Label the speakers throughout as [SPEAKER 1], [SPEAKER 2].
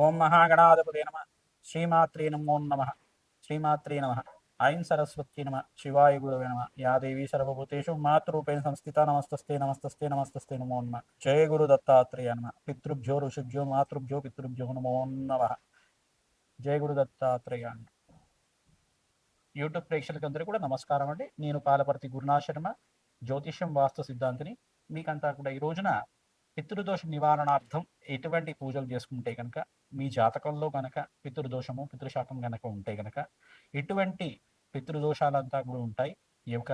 [SPEAKER 1] ఓం మహాగణాధిపతి నమ. శ్రీమాత్రి నమో నమ. శ్రీమాత్రి నమ. ఐం సరస్వతి నమ. శివాయ గురవే నమ. యా దేవీ సర్వభూతేషు మాతృపేణ సంస్థిత నమస్తస్తే నమస్తస్తే నమస్తస్తే నమో నమ. జయ గురు దత్తాత్రేయ నమ. పితృభ్యో ఋషిభ్యో మాతృభ్యో పితృభ్యో నమో నమ. జయ గురు దత్తాత్రేయ యూట్యూబ్ ప్రేక్షకులందరూ కూడా నమస్కారం అండి. నేను పాలపర్తి గురునాథ్ శర్మ జ్యోతిష్యం వాస్తు సిద్ధాంతిని మీకంతా కూడా ఈ రోజున పితృదోష నివారణార్థం ఎటువంటి పూజలు చేసుకుంటే కనుక మీ జాతకంలో గనక పితృదోషము పితృశాపం గనక ఉంటే గనక ఎటువంటి పితృదోషాలంతా కూడా ఉంటాయి. ఈ యొక్క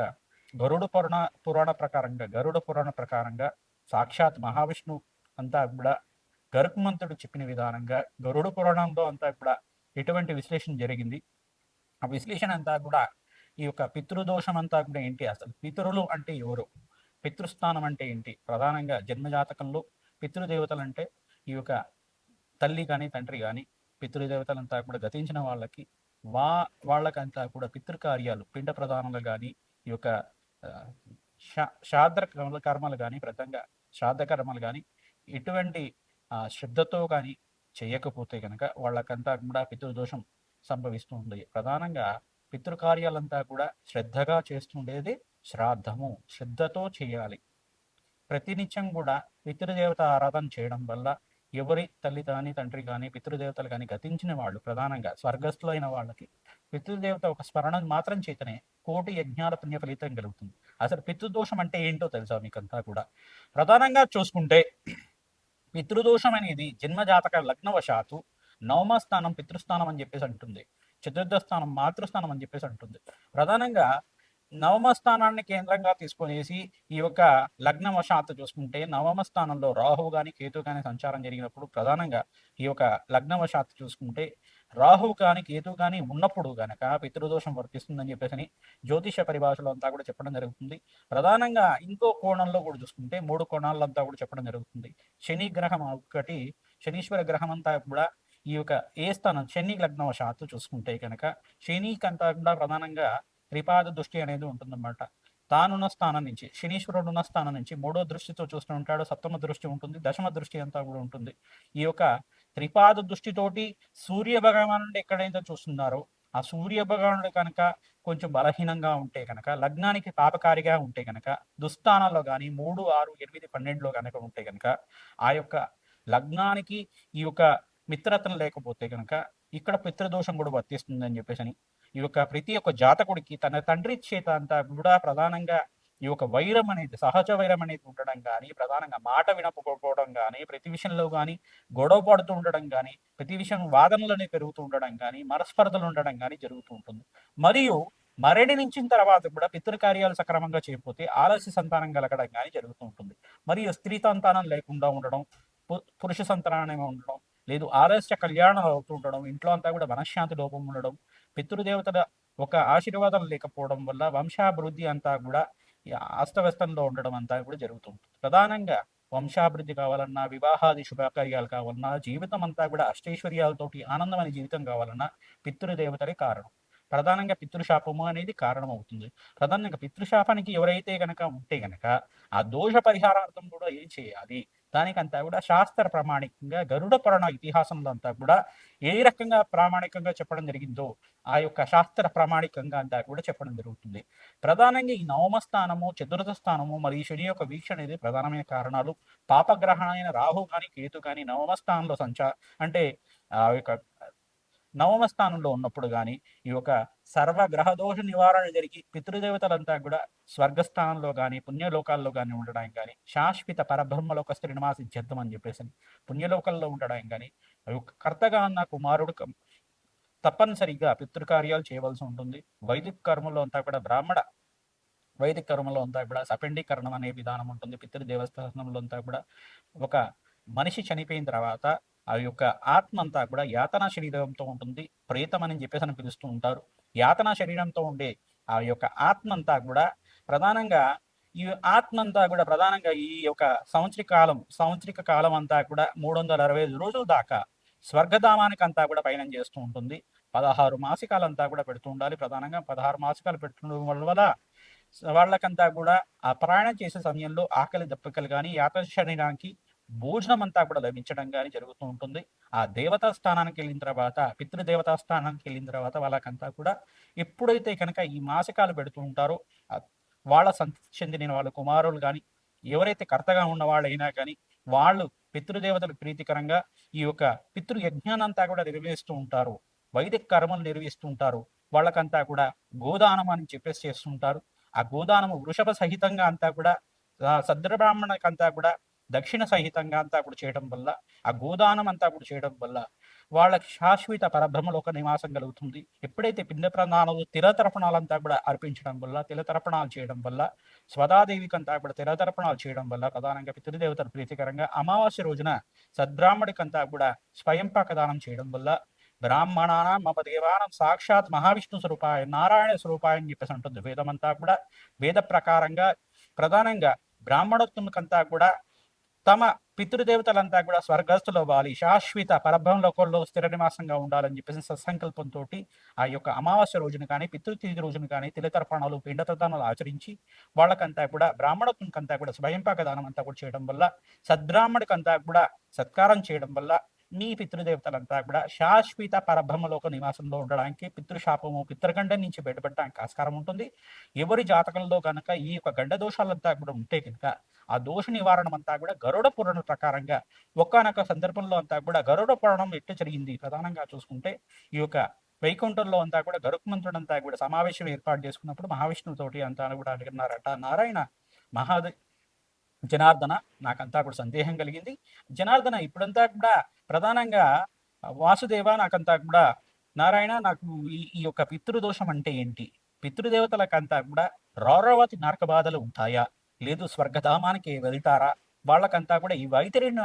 [SPEAKER 1] గరుడ పురాణ పురాణ ప్రకారంగా గరుడ పురాణ ప్రకారంగా సాక్షాత్ మహావిష్ణు అంతా కూడా గరుత్మంతుడు చెప్పిన విధానంగా గరుడ పురాణంలో అంతా కూడా ఎటువంటి విశ్లేషణ జరిగింది. ఆ విశ్లేషణ అంతా కూడా ఈ యొక్క పితృదోషం అంతా కూడా ఏంటి? అసలు పితరులు అంటే ఎవరు? పితృస్థానం అంటే ఏంటి? ప్రధానంగా జన్మజాతకంలో పితృదేవతలు అంటే ఈ యొక్క తల్లి కానీ తండ్రి కానీ పితృదేవతలంతా కూడా గతించిన వాళ్ళకి వా వాళ్ళకంతా కూడా పితృకార్యాలు పిండ ప్రధానాలు కానీ ఈ యొక్క శాద్ర శా శ్రాద్ధ కర్మలు కర్మలు కానీ ప్రధానంగా శ్రాద్ధ కర్మలు కానీ ఎటువంటి శ్రద్ధతో కానీ చేయకపోతే కనుక వాళ్ళకంతా కూడా పితృదోషం సంభవిస్తుంది ప్రధానంగా పితృకార్యాలంతా కూడా శ్రద్ధగా చేస్తుండేది శ్రాద్ధము శ్రద్ధతో చేయాలి. ప్రతినిత్యం కూడా పితృదేవత ఆరాధన చేయడం వల్ల ఎవరి తల్లి కానీ తండ్రి కానీ పితృదేవతలు కానీ గతించిన వాళ్ళు ప్రధానంగా స్వర్గస్థులైన వాళ్ళకి పితృదేవత ఒక స్మరణ మాత్రం చేతనే కోటి యజ్ఞాల పుణ్య ఫలితం కలుగుతుంది. అసలు పితృదోషం అంటే ఏంటో తెలుసా మీకంతా కూడా? ప్రధానంగా చూసుకుంటే పితృదోషం అనేది జన్మజాతక లగ్నవశాత్తు నవమ స్థానం పితృస్థానం అని చెప్పేసి అంటుంది. చతుర్థ స్థానం మాతృస్థానం అని చెప్పేసి అంటుంది. ప్రధానంగా నవమ స్థానాన్ని కేంద్రంగా తీసుకునేసి ఈ యొక్క లగ్నవశాత్తు చూసుకుంటే నవమ స్థానంలో రాహువు కానీ కేతు కానీ సంచారం జరిగినప్పుడు ప్రధానంగా ఈ యొక్క లగ్నవశాత్తు చూసుకుంటే రాహువు కానీ కేతు కానీ ఉన్నప్పుడు కనుక పితృదోషం వర్తిస్తుందని చెప్పేసి జ్యోతిష పరిభాషలో అంతా కూడా చెప్పడం జరుగుతుంది. ప్రధానంగా ఇంకో కోణంలో కూడా చూసుకుంటే మూడు కోణాలంతా కూడా చెప్పడం జరుగుతుంది. శని గ్రహం ఒకటి శనీశ్వర గ్రహం అంతా కూడా ఈ యొక్క ఏ స్థానం శని లగ్నవశాత్తు చూసుకుంటే కనుక శనికంతా కూడా ప్రధానంగా త్రిపాద దృష్టి అనేది ఉంటుందన్నమాట. తానున్న స్థానం నుంచి శనీశ్వరుడు ఉన్న స్థానం నుంచి మూడో దృష్టితో చూస్తూ ఉంటాడు సప్తమ దృష్టి ఉంటుంది దశమ దృష్టి అంతా కూడా ఉంటుంది. ఈ యొక్క త్రిపాద దృష్టితోటి సూర్య భగవానుడు ఎక్కడైతే చూస్తున్నారో ఆ సూర్య భగవానుడు కనుక కొంచెం బలహీనంగా ఉంటే కనుక లగ్నానికి పాపకారిగా ఉంటే కనుక దుస్థానాల్లో కానీ మూడు ఆరు ఎనిమిది పన్నెండులో కనుక ఉంటే కనుక ఆ యొక్క లగ్నానికి ఈ యొక్క మిత్రత్వం లేకపోతే కనుక ఇక్కడ పితృదోషం కూడా వర్తిస్తుందని చెప్పేసి అని ఈ యొక్క ప్రతి ఒక్క జాతకుడికి తన తండ్రి చేత అంతా కూడా ప్రధానంగా ఈ యొక్క వైరం అనేది సహజ వైరం అనేది ఉండడం కానీ ప్రధానంగా మాట వినకపోవడం కానీ ప్రతి విషయంలో కానీ గొడవ పడుతూ ఉండడం కానీ ప్రతి విషయం వాదనలనే పెరుగుతూ ఉండడం కానీ మనస్పర్ధలు ఉండడం కానీ జరుగుతూ ఉంటుంది. మరియు మరణించిన తర్వాత కూడా పితృకార్యాలు సక్రమంగా చేయకపోతే ఆలస్య సంతానం కలగడం కానీ జరుగుతూ ఉంటుంది. మరియు స్త్రీ సంతానం లేకుండా ఉండడం పు- పురుష సంతానం ఉండడం లేదు ఆలస్య కళ్యాణం అవుతూ ఉండడం ఇంట్లో అంతా కూడా మనశ్శాంతి లోపం ఉండడం పితృదేవతల ఒక ఆశీర్వాదం లేకపోవడం వల్ల వంశాభివృద్ధి అంతా కూడా అస్తవ్యస్తంలో ఉండడం అంతా కూడా జరుగుతుంది ప్రధానంగా వంశాభివృద్ధి కావాలన్నా వివాహాది శుభకార్యాలు కావాలన్నా జీవితం అంతా కూడా అష్టైశ్వర్యాలతోటి ఆనందమైన జీవితం కావాలన్నా పితృదేవతలే కారణం. ప్రధానంగా పితృశాపము అనేది కారణం అవుతుంది ప్రధానంగా పితృశాపానికి ఎవరైతే గనక ఉంటే గనక ఆ దోష పరిహారార్థం కూడా ఏం చేయాలి? దానికంతా కూడా శాస్త్ర ప్రామాణికంగా గరుడ పురాణ ఇతిహాసంలో అంతా కూడా ఏ రకంగా ప్రామాణికంగా చెప్పడం జరిగిందో ఆ యొక్క శాస్త్ర ప్రామాణికంగా అంతా కూడా చెప్పడం జరుగుతుంది. ప్రధానంగా ఈ నవమ స్థానము చతుర్థ స్థానము మరియు శని యొక్క వీక్షణ అనేది ప్రధానమైన కారణాలు. పాపగ్రహణమైన రాహు కానీ కేతు కానీ నవమ స్థానంలో సంచా అంటే ఆ యొక్క నవమ స్థానంలో ఉన్నప్పుడు కానీ ఈ యొక్క సర్వ గ్రహదోష నివారణ జరిగి పితృదేవతలంతా కూడా స్వర్గస్థానంలో కానీ పుణ్యలోకాల్లో కానీ ఉండడానికి కానీ శాశ్వత పరబ్రహ్మలోక శ్రీనివాసి జద్దం అని చెప్పేసి పుణ్యలోకంలో ఉండడానికి కానీ కర్తగా ఉన్న కుమారుడు తప్పనిసరిగా పితృకార్యాలు చేయవలసి ఉంటుంది. వైదిక కర్మలో అంతా కూడా బ్రాహ్మణ వైదిక కర్మలో అంతా కూడా సపెండీకరణం అనే విధానం ఉంటుంది. పితృదేవస్థానంలో అంతా కూడా ఒక మనిషి చనిపోయిన తర్వాత ఆ యొక్క ఆత్మ అంతా కూడా యాతనా శరీరంతో ఉంటుంది ప్రేతం అని చెప్పేసి అని పిలుస్తూ ఉంటారు. యాతనా శరీరంతో ఉండే ఆ యొక్క ఆత్మ అంతా కూడా ప్రధానంగా ఈ ఆత్మ అంతా కూడా ప్రధానంగా ఈ యొక్క సంవత్సరిక కాలం సంవత్సరిక కాలం అంతా కూడా మూడు వందల అరవై ఐదు రోజుల దాకా స్వర్గధామానికి అంతా కూడా పయనం చేస్తూ ఉంటుంది. పదహారు మాసికాలంతా కూడా పెడుతూ ఉండాలి. ప్రధానంగా పదహారు మాసికాలు పెడుతుండడం వల్ల వాళ్ళకంతా కూడా ఆ ప్రయాణం చేసే సమయంలో ఆకలి దప్పికలు కానీ యాత్ర శరీరానికి భోజనం అంతా కూడా లభించడం కానీ జరుగుతూ ఉంటుంది. ఆ దేవతా స్థానానికి వెళ్ళిన తర్వాత పితృదేవతా స్థానానికి వెళ్ళిన తర్వాత వాళ్ళకంతా కూడా ఎప్పుడైతే కనుక ఈ మాసికాలు పెడుతూ ఉంటారో వాళ్ళ సంతతి చెందిన వాళ్ళ కుమారులు కానీ ఎవరైతే కర్తగా ఉన్న వాళ్ళైనా కానీ వాళ్ళు పితృదేవతలకు ప్రీతికరంగా ఈ యొక్క పితృ యజ్ఞానంతా కూడా నిర్వహిస్తూ ఉంటారు. వైదిక కర్మలు నిర్వహిస్తూ ఉంటారు. వాళ్ళకంతా కూడా గోదానం అని చెప్పేసి చేస్తుంటారు ఆ గోదానము వృషభ సహితంగా అంతా కూడా సద్రబ్రాహ్మణకంతా కూడా దక్షిణ సహితంగా అంతా కూడా చేయడం వల్ల ఆ గోదానం అంతా కూడా చేయడం వల్ల వాళ్ళకి శాశ్వత పరబ్రహ్మలో ఒక నివాసం కలుగుతుంది. ఎప్పుడైతే పిండ ప్రధానాలు తిరతర్పణాలంతా కూడా అర్పించడం వల్ల తిలతర్పణాలు చేయడం వల్ల స్వదాదేవికి అంతా కూడా తిరతర్పణాలు చేయడం వల్ల ప్రధానంగా పితృదేవతలు ప్రీతికరంగా అమావాస్య రోజున సద్బ్రాహ్మడికంతా కూడా స్వయంపాక దానం చేయడం వల్ల బ్రాహ్మణానం మమ దేవానం సాక్షాత్ మహావిష్ణు స్వరూపాయ నారాయణ స్వరూపాయ అని చెప్పేసి ఉంటుంది వేదమంతా కూడా వేద ప్రకారంగా ప్రధానంగా బ్రాహ్మణోత్తముకంతా కూడా తమ పితృదేవతలంతా కూడా స్వర్గస్థులు వాలి శాశ్వత పరబ్రహ్మలోకంలో స్థిర నివాసంగా ఉండాలని చెప్పేసి సత్సంకల్పంతో ఆ యొక్క అమావాస్య రోజున కానీ పితృతిథి రోజున కానీ తిలతర్పణాలు పిండతర్పణాలు ఆచరించి వాళ్ళకంతా కూడా బ్రాహ్మణకంతా కూడా స్వయంపాక దానం అంతా కూడా చేయడం వల్ల సద్బ్రాహ్మణకంతా కూడా సత్కారం చేయడం వల్ల మీ పితృదేవతలంతా కూడా శాశ్వత పరబ్రహ్మలోక నివాసంలో ఉండడానికి పితృశాపము పితృగండం నుంచి బయటపడడానికి ఆస్కారం ఉంటుంది. ఎవరి జాతకంలో కనుక ఈ యొక్క గండ దోషాలంతా కూడా ఉంటే కనుక ఆ దోష నివారణం అంతా కూడా గరుడ పురాణ ప్రకారంగా ఒక్కనొక సందర్భంలో అంతా కూడా గరుడ పురాణం ఎట్టు జరిగింది ప్రధానంగా చూసుకుంటే ఈ యొక్క వైకుంఠంలో అంతా కూడా గరుక్మంతుడు అంతా కూడా సమావేశం ఏర్పాటు చేసుకున్నప్పుడు మహావిష్ణువుతోటి అంతా కూడా అడిగినారట నారాయణ మహాదే జనార్దన నాకంతా కూడా సందేహం కలిగింది. జనార్దన ఇప్పుడంతా కూడా ప్రధానంగా వాసుదేవ నాకంతా కూడా నారాయణ నాకు ఈ ఈ యొక్క పితృదోషం అంటే ఏంటి? పితృదేవతలకంతా కూడా రౌరవతి నరక బాధలు ఉంటాయా? లేదు స్వర్గధామానికి వెళ్తారా? వాళ్ళకంతా కూడా ఈ వైతరిని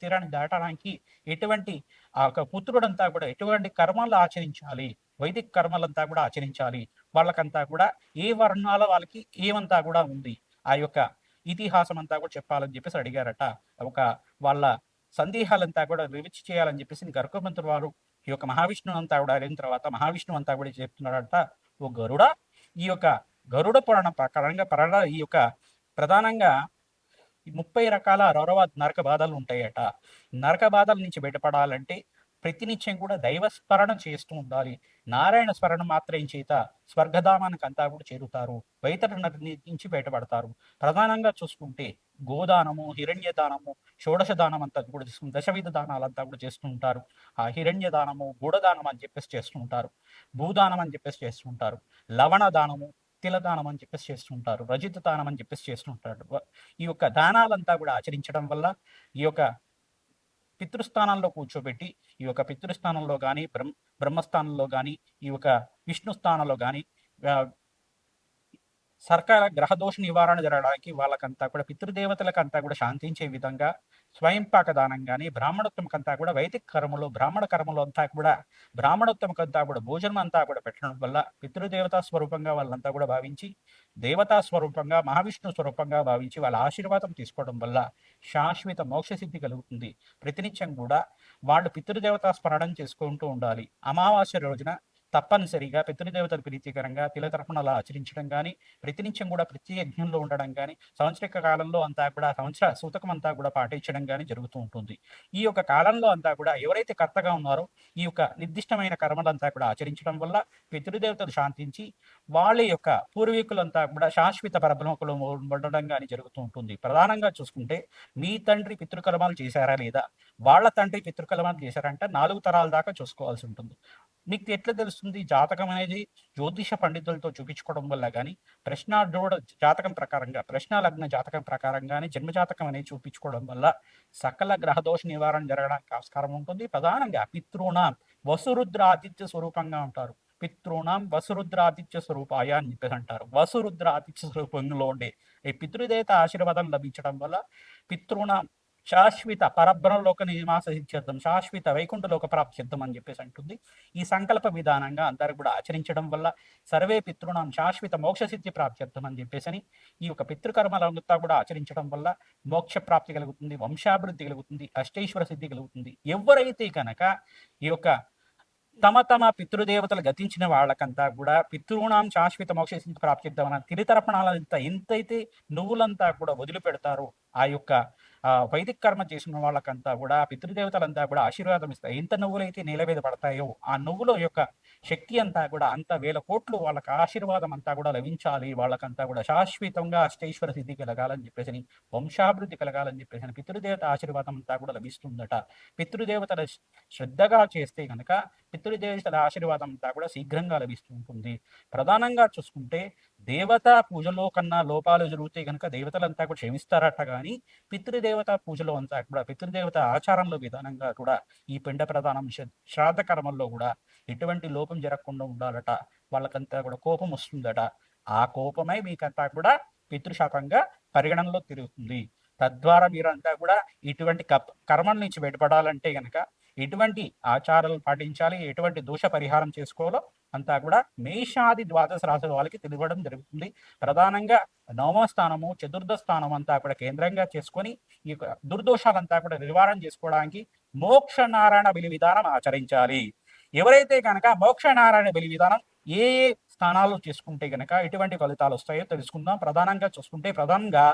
[SPEAKER 1] తీరాన్ని దాటడానికి ఎటువంటి ఆ యొక్క పుత్రుడంతా కూడా ఎటువంటి కర్మలు ఆచరించాలి? వైదిక కర్మలంతా కూడా ఆచరించాలి. వాళ్ళకంతా కూడా ఏ వర్ణాల వాళ్ళకి ఏమంతా కూడా ఉంది? ఆ యొక్క ఇతిహాసం అంతా కూడా చెప్పాలని చెప్పేసి అడిగారట. ఒక వాళ్ళ సందేహాలంతా కూడా వివచ్చి చేయాలని చెప్పేసి గర్భమంత్రి వారు ఈ యొక్క మహావిష్ణువు అంతా కూడా అయిన తర్వాత మహావిష్ణువు అంతా కూడా చెప్తున్నాడట ఓ గరుడ ఈ యొక్క గరుడ పురాణ ప్రకారంగా పరణ ఈ యొక్క ప్రధానంగా ముప్పై రకాల రౌరవ నరక బాధలు ఉంటాయట. నరక బాధల నుంచి బయటపడాలంటే ప్రతినిత్యం కూడా దైవ స్మరణ చేస్తూ ఉండాలి. నారాయణ స్మరణ మాత్రం చేత స్వర్గధామానికి అంతా కూడా చేరుతారు. వైతర నుంచి బయటపడతారు. ప్రధానంగా చూసుకుంటే గోదానము హిరణ్య దానము షోడశ దానం అంతా కూడా చేసుకుని దశవిధ దానాలంతా కూడా చేస్తూ ఉంటారు. ఆ హిరణ్య దానము గూఢదానం అని చెప్పేసి చేస్తూ ఉంటారు. భూదానం అని చెప్పేసి చేస్తూ ఉంటారు. లవణ దానము తిలదానం అని చెప్పేసి చేస్తుంటారు రజిత దానం అని చెప్పేసి చేస్తుంటారు. ఈ యొక్క దానాలంతా కూడా ఆచరించడం వల్ల ఈ యొక్క పితృస్థానంలో కూర్చోబెట్టి ఈ యొక్క పితృస్థానంలో కానీ బ్రహ్మ బ్రహ్మస్థానంలో కానీ ఈ యొక్క విష్ణు స్థానంలో కానీ సర్కార గ్రహదోష నివారణ జరగడానికి వాళ్ళకంతా కూడా పితృదేవతలకంతా కూడా శాంతించే విధంగా స్వయంపాక దానం కానీ బ్రాహ్మణోత్తమకంతా కూడా వైదిక కర్మలు బ్రాహ్మణ కర్మలు అంతా కూడా బ్రాహ్మణోత్తమకంతా కూడా భోజనం అంతా కూడా పెట్టడం వల్ల పితృదేవతా స్వరూపంగా వాళ్ళంతా కూడా భావించి దేవతా స్వరూపంగా మహావిష్ణు స్వరూపంగా భావించి వాళ్ళ ఆశీర్వాదం తీసుకోవడం వల్ల శాశ్వత మోక్ష సిద్ధి కలుగుతుంది. ప్రతినిత్యం కూడా వాళ్ళు పితృదేవతా స్మరణం చేసుకుంటూ ఉండాలి. అమావాస్య రోజున తప్పనిసరిగా పితృదేవతలు ప్రీతికరంగా అలా ఆచరించడం కానీ ప్రతినిత్యం కూడా ప్రతి యజ్ఞంలో ఉండడం కానీ సంవత్సరిక కాలంలో అంతా కూడా సంవత్సర సూతకం అంతా కూడా పాటించడం కానీ జరుగుతూ ఉంటుంది. ఈ యొక్క కాలంలో అంతా కూడా ఎవరైతే కర్తగా ఉన్నారో ఈ యొక్క నిర్దిష్టమైన కర్మలంతా కూడా ఆచరించడం వల్ల పితృదేవతలు శాంతించి వాళ్ళ యొక్క పూర్వీకులంతా కూడా శాశ్వత పరబ్రహ్మకులు ఉండడం కానీ జరుగుతూ ఉంటుంది. ప్రధానంగా చూసుకుంటే మీ తండ్రి పితృకర్మాలు చేశారా లేదా? వాళ్ళ తండ్రి పితృకర్మాలు చేశారంటే నాలుగు తరాల దాకా చూసుకోవాల్సి ఉంటుంది. మీకు ఎట్లా తెలుస్తుంది? జాతకం అనేది జ్యోతిష పండితులతో చూపించుకోవడం వల్ల కానీ ప్రశ్నార్థోడ జాతకం ప్రకారంగా ప్రశ్న లగ్న జాతకం ప్రకారంగానే జన్మ జాతకం అనేది చూపించుకోవడం వల్ల సకల గ్రహదోష నివారణ జరగడానికి ఆస్కారం ఉంటుంది. ప్రధానంగా పితృణాం వసురుద్ర ఆతిథ్య స్వరూపంగా ఉంటారు. పితృణాం ఆతిథ్య స్వరూపాయ అని చెప్పేసి అంటారు. వసురుద్ర ఆతిథ్య స్వరూపంలో ఉండే ఈ పితృదేవత ఆశీర్వాదం లభించడం వల్ల పితృణాం శాశ్వత పరబ్రహ్మలోక నివాస సిద్ధ్యర్థం శాశ్వత వైకుంఠలోక ప్రాప్త్యర్థం అని చెప్పేసి అంటుంది. ఈ సంకల్ప విధానంగా అందరూ కూడా ఆచరించడం వల్ల సర్వే పితృణం శాశ్వత మోక్ష సిద్ధి ప్రాప్త్యర్థం అని చెప్పేసి ఈ యొక్క పితృకర్మలంతా కూడా ఆచరించడం వల్ల మోక్ష ప్రాప్తి కలుగుతుంది వంశాభివృద్ధి కలుగుతుంది అష్టేశ్వర సిద్ధి కలుగుతుంది. ఎవరైతే కనుక ఈ యొక్క తమ తమ పితృదేవతలు గతించిన వాళ్ళకంతా కూడా పితృణాం శాశ్వత మోక్ష ప్రాప్తిద్దామని ప్రాప్తిద్దామన్న ఎంతైతే నువ్వులంతా కూడా వదిలిపెడతారో ఆ యొక్క వైదిక కర్మ చేసిన వాళ్ళకంతా కూడా పితృదేవతలంతా కూడా ఆశీర్వాదం ఇస్తాయి. ఎంత నువ్వులైతే నేల మీద పడతాయో ఆ నువ్వుల యొక్క శక్తి అంతా కూడా అంత వేల కోట్లు వాళ్ళకి ఆశీర్వాదం అంతా కూడా లభించాలి వాళ్ళకంతా కూడా శాశ్వతంగా అష్టైశ్వర సిద్ధి కలగాలని చెప్పేసి వంశాభివృద్ధి కలగాలని చెప్పేసి పితృదేవత ఆశీర్వాదం అంతా కూడా లభిస్తుందట. పితృదేవతల శ్రద్ధగా చేస్తే కనుక పితృదేవతల ఆశీర్వాదం అంతా కూడా శీఘ్రంగా లభిస్తూ ఉంటుంది ప్రధానంగా చూసుకుంటే దేవతా పూజలో కన్నా లోపాలు జరిగితే కనుక దేవతలంతా కూడా క్షమిస్తారట కానీ పితృదేవత పూజలో అంతా కూడా పితృదేవత ఆచారంలో విధానంగా కూడా ఈ పిండ ప్రధానం శ్రాద్ధ కర్మల్లో కూడా ఎటువంటి లోపం జరగకుండా ఉండాలట. వాళ్ళకంతా కూడా కోపం వస్తుందట. ఆ కోపమై మీకంతా కూడా పితృశాపంగా పరిగణనలో తిరుగుతుంది. తద్వారా మీరంతా కూడా ఇటువంటి కప్ కర్మల నుంచి బయటపడాలంటే గనక ఎటువంటి ఆచారాలు పాటించాలి ఎటువంటి దోష పరిహారం చేసుకోవాలో అంతా కూడా మేషాది ద్వాదశ రాశుల వాళ్ళకి తెలియడం జరుగుతుంది. ప్రధానంగా నవమ స్థానము చతుర్థ స్థానం అంతా కూడా కేంద్రంగా చేసుకొని ఈ దుర్దోషాలంతా కూడా నివారణ చేసుకోవడానికి మోక్ష నారాయణ బలి విధానం ఆచరించాలి. ఎవరైతే కనుక మోక్ష నారాయణ బలి విధానం ఏ ఏ స్థానాలు చేసుకుంటే గనక ఎటువంటి ఫలితాలు వస్తాయో తెలుసుకుందాం. ప్రధానంగా చూసుకుంటే ప్రధానంగా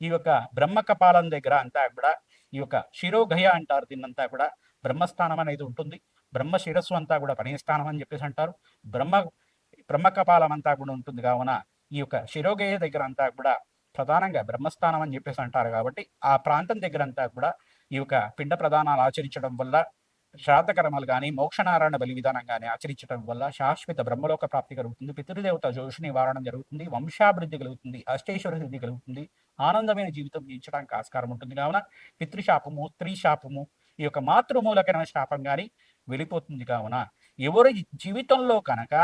[SPEAKER 1] ఈ యొక్క బ్రహ్మ కపాలం దగ్గర అంతా కూడా ఈ యొక్క శిరోగయ అంటారు. దీన్నంతా కూడా బ్రహ్మస్థానం అనేది ఉంటుంది. బ్రహ్మ శిరస్సు అంతా కూడా పణిస్థానం అని చెప్పేసి అంటారు. బ్రహ్మ బ్రహ్మ కపాలం అంతా కూడా ఉంటుంది కావున ఈ యొక్క శిరోగయ దగ్గర అంతా కూడా ప్రధానంగా బ్రహ్మస్థానం అని చెప్పేసి అంటారు కాబట్టి ఆ ప్రాంతం దగ్గర అంతా కూడా ఈ యొక్క పిండ ప్రధానాలు ఆచరించడం వల్ల శ్రాద్ధకర్మలు కానీ మోక్షనారాయణ బలి విధానం కానీ ఆచరించడం వల్ల శాశ్వత బ్రహ్మలోక ప్రాప్తి కలుగుతుంది. పితృదేవత జోషి నివారణ జరుగుతుంది. వంశాభివృద్ధి కలుగుతుంది. అష్టేశ్వర సిద్ధి కలుగుతుంది. ఆనందమైన జీవితం జీవించడానికి ఆస్కారం ఉంటుంది. కావున పితృశాపము స్త్రీ శాపము ఈ యొక్క మాతృమూలకమైన శాపం కానీ వెళ్ళిపోతుంది. కావున ఎవరి జీవితంలో కనుక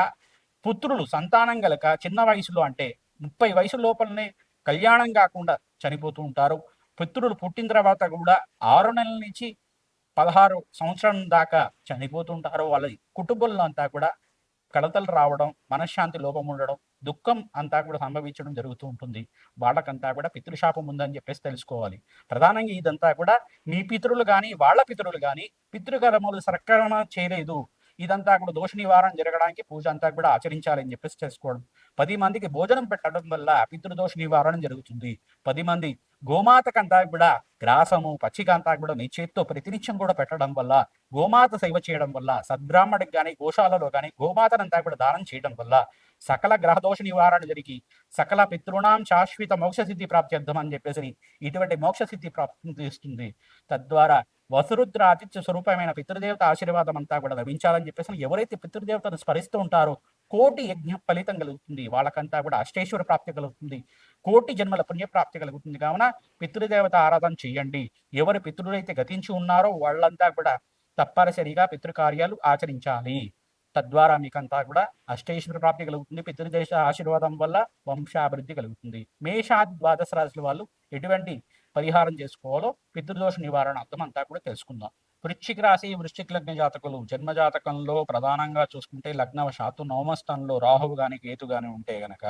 [SPEAKER 1] పుత్రులు సంతానం గలక చిన్న వయసులో అంటే ముప్పై వయసు లోపలనే కళ్యాణం కాకుండా చనిపోతూ ఉంటారు. పుత్రులు పుట్టిన తర్వాత కూడా ఆరు నెలల నుంచి పదహారు సంవత్సరం దాకా చనిపోతుంటారు వాళ్ళ కుటుంబంలో అంతా కూడా కలతలు రావడం మనశ్శాంతి లోపం ఉండడం దుఃఖం అంతా కూడా సంభవించడం జరుగుతూ ఉంటుంది. వాళ్ళకంతా కూడా పితృశాపం ఉందని చెప్పేసి తెలుసుకోవాలి. ప్రధానంగా ఇదంతా కూడా మీ పితరులు కానీ వాళ్ళ పితరులు కానీ పితృకర్మలు సక్రమణ చేయలేదు. ఇదంతా కూడా దోష నివారణ జరగడానికి పూజ అంతా కూడా ఆచరించాలని చెప్పేసి చేసుకోవడం. పది మందికి భోజనం పెట్టడం వల్ల పితృదోష నివారణ జరుగుతుంది. పది మంది గోమాతకంతా కూడా గ్రాసము పచ్చికంతా కూడా నీ చేత్తో ప్రతినిత్యం కూడా పెట్టడం వల్ల గోమాత సేవ చేయడం వల్ల సద్బ్రాహ్మడికి కానీ గోశాలలో కానీ గోమాతనంతా కూడా దానం చేయడం వల్ల సకల గ్రహదోష నివారణ జరిగి సకల పితృణాం శాశ్వత మోక్ష సిద్ధి ప్రాప్త్యర్థం అని చెప్పేసి ఇటువంటి మోక్ష సిద్ధి ప్రాప్తిస్తుంది తద్వారా వసురుద్ర ఆతిథ్య స్వరూపమైన పితృదేవత ఆశీర్వాదం అంతా కూడా లభించాలని చెప్పేసి ఎవరైతే పితృదేవతను స్మరిస్తూ ఉంటారో కోటి యజ్ఞ ఫలితం కలుగుతుంది. వాళ్ళకంతా కూడా అష్టేశ్వర ప్రాప్తి కలుగుతుంది. కోటి జన్మల పుణ్య ప్రాప్తి కలుగుతుంది. కావున పితృదేవత ఆరాధన చేయండి. ఎవరు పితృలైతే గతించి ఉన్నారో వాళ్ళంతా కూడా తప్పనిసరిగా పితృకార్యాలు ఆచరించాలి. తద్వారా మీకంతా కూడా అష్టేశ్వర ప్రాప్తి కలుగుతుంది. పితృదేశ ఆశీర్వాదం వల్ల వంశాభివృద్ధి కలుగుతుంది. మేషాది ద్వాదశ రాశుల వాళ్ళు ఎటువంటి పరిహారం చేసుకోవాలో పితృదోష నివారణ అర్థం అంతా కూడా తెలుసుకుందాం. వృశ్చిక రాశి వృశ్చిక లగ్న జాతకులు. జన్మ జాతకంలో ప్రధానంగా చూసుకుంటే లగ్నవశాత్తు నవమస్థానంలో రాహువు గాని కేతు గాని ఉంటే గనక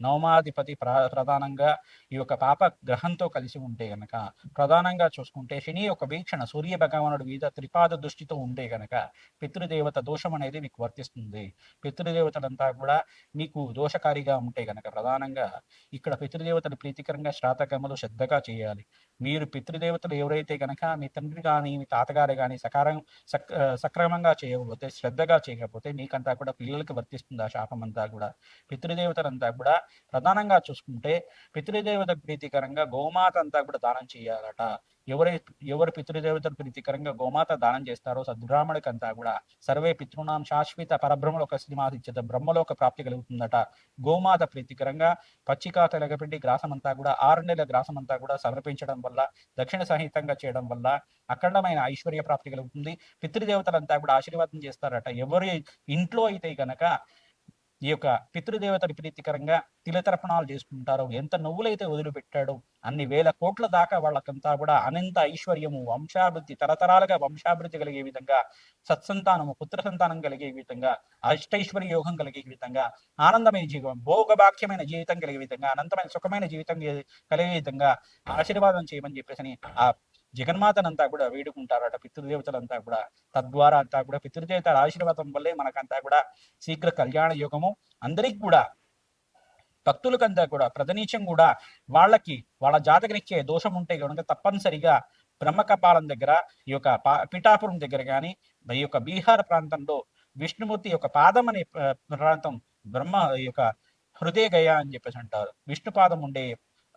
[SPEAKER 1] నవమాధిపతి ప్ర ప్రధానంగా ఈ యొక్క పాప గ్రహంతో కలిసి ఉంటే గనక ప్రధానంగా చూసుకుంటే శని యొక్క వీక్షణ సూర్య భగవానుడు మీద త్రిపాద దృష్టితో ఉంటే గనక పితృదేవత దోషం అనేది మీకు వర్తిస్తుంది. పితృదేవతలంతా కూడా మీకు దోషకారిగా ఉంటే గనక ప్రధానంగా ఇక్కడ పితృదేవతలు ప్రీతికరంగా శ్రాతకర్మలు శ్రద్ధగా చేయాలి. మీరు పితృదేవతలు ఎవరైతే గనక మీ తండ్రి కానీ మీ తాతగారు కానీ సకారం సక్ సక్రమంగా చేయకపోతే శ్రద్ధగా చేయకపోతే మీకంతా కూడా పిల్లలకి వర్తిస్తుంది ఆ శాపం అంతా కూడా. పితృదేవతలంతా కూడా ప్రధానంగా చూసుకుంటే పితృదేవత ప్రీతికరంగా గోమాత అంతా కూడా దానం చేయాలట. ఎవరై ఎవరు పితృదేవతలు ప్రీతికరంగా గోమాత దానం చేస్తారో సద్బ్రాహ్మణికి అంతా కూడా సర్వే పితృనాం శాశ్వత పరబ్రహ్మలోక శ్రీమాదిత్యత బ్రహ్మలోక ప్రాప్తి కలుగుతుందట. గోమాత ప్రీతికరంగా పచ్చిక తెలగపిండి గ్రాసమంతా కూడా ఆరు నెలల గ్రాసమంతా కూడా సమర్పించడం వల్ల దక్షిణ సహితంగా చేయడం వల్ల అఖండమైన ఐశ్వర్య ప్రాప్తి కలుగుతుంది. పితృదేవతలంతా కూడా ఆశీర్వాదం చేస్తారట. ఎవరి ఇంట్లో అయితే గనక ఈ యొక్క పితృదేవతడి ప్రీతికరంగా తిలతర్పణాలు చేసుకుంటారో ఎంత నువ్వులైతే వదిలిపెట్టాడో అన్ని వేల కోట్ల దాకా వాళ్ళకంతా కూడా అనంత ఐశ్వర్యము వంశాభివృద్ధి తరతరాలుగా వంశాభివృద్ధి కలిగే విధంగా సత్సంతానము పుత్ర సంతానం కలిగే విధంగా అష్టైశ్వర్య యోగం కలిగే విధంగా ఆనందమైన జీవితం భోగభాఖ్యమైన జీవితం కలిగే విధంగా అనంతమైన సుఖమైన జీవితం కలిగే విధంగా ఆశీర్వాదం చేయమని చెప్పేసి ఆ జగన్మాతనంతా కూడా వేడుకుంటారట పితృదేవతలంతా కూడా. తద్వారా అంతా కూడా పితృదేవతల ఆశీర్వాదం వల్లే మనకంతా కూడా శీఘ్ర కళ్యాణ యోగము. అందరికి కూడా భక్తులకంతా కూడా ప్రతినిత్యం కూడా వాళ్ళకి వాళ్ళ జాతకరిచ్చే దోషం ఉంటే కనుక తప్పనిసరిగా బ్రహ్మకపాలం దగ్గర ఈ యొక్క పా- పిఠాపురం దగ్గర కానీ ఈ యొక్క బీహార్ ప్రాంతంలో విష్ణుమూర్తి యొక్క పాదం అనే ప్రాంతం బ్రహ్మ ఈ యొక్క హృదయ గయ అని చెప్పేసి అంటారు. విష్ణు పాదం ఉండే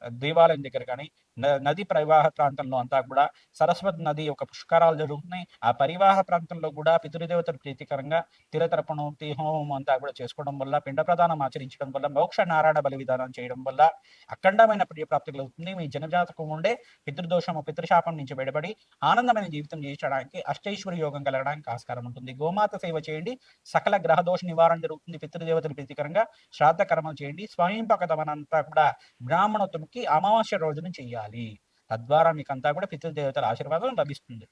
[SPEAKER 1] దేవాలయం దగ్గర కానీ న- నది ప్రవాహ ప్రాంతంలో అంతా కూడా సరస్వతి నది యొక్క పుష్కరాలు జరుగుతున్నాయి. ఆ పరివాహ ప్రాంతంలో కూడా పితృదేవతల ప్రీతికరంగా తిరతర్పణం హోమం అంతా కూడా చేసుకోవడం వల్ల పిండ ప్రదానం ఆచరించడం వల్ల మోక్ష నారాయణ బలి విధానం చేయడం వల్ల అఖండమైన ప్రియప్రాప్తి కలుగుతుంది మీ జనజాతకం ఉండే పితృదోషము పితృశాపం నుంచి బయటపడి ఆనందమైన జీవితం జీవించడానికి అష్టైశ్వర యోగం కలగడానికి ఆస్కారం ఉంటుంది. గోమాత సేవ చేయండి. సకల గ్రహ దోష నివారణ జరుగుతుంది. పితృదేవతల ప్రీతికరంగా శ్రాద్ధ కర్మలు చేయండి. స్వయంపక దమనంతా కూడా బ్రాహ్మణోత్తముకి అమావాస్య రోజున చేయాలి తద్వారా మీకు అంతా కూడా పితృదేవతల ఆశీర్వాదం లభిస్తుంది.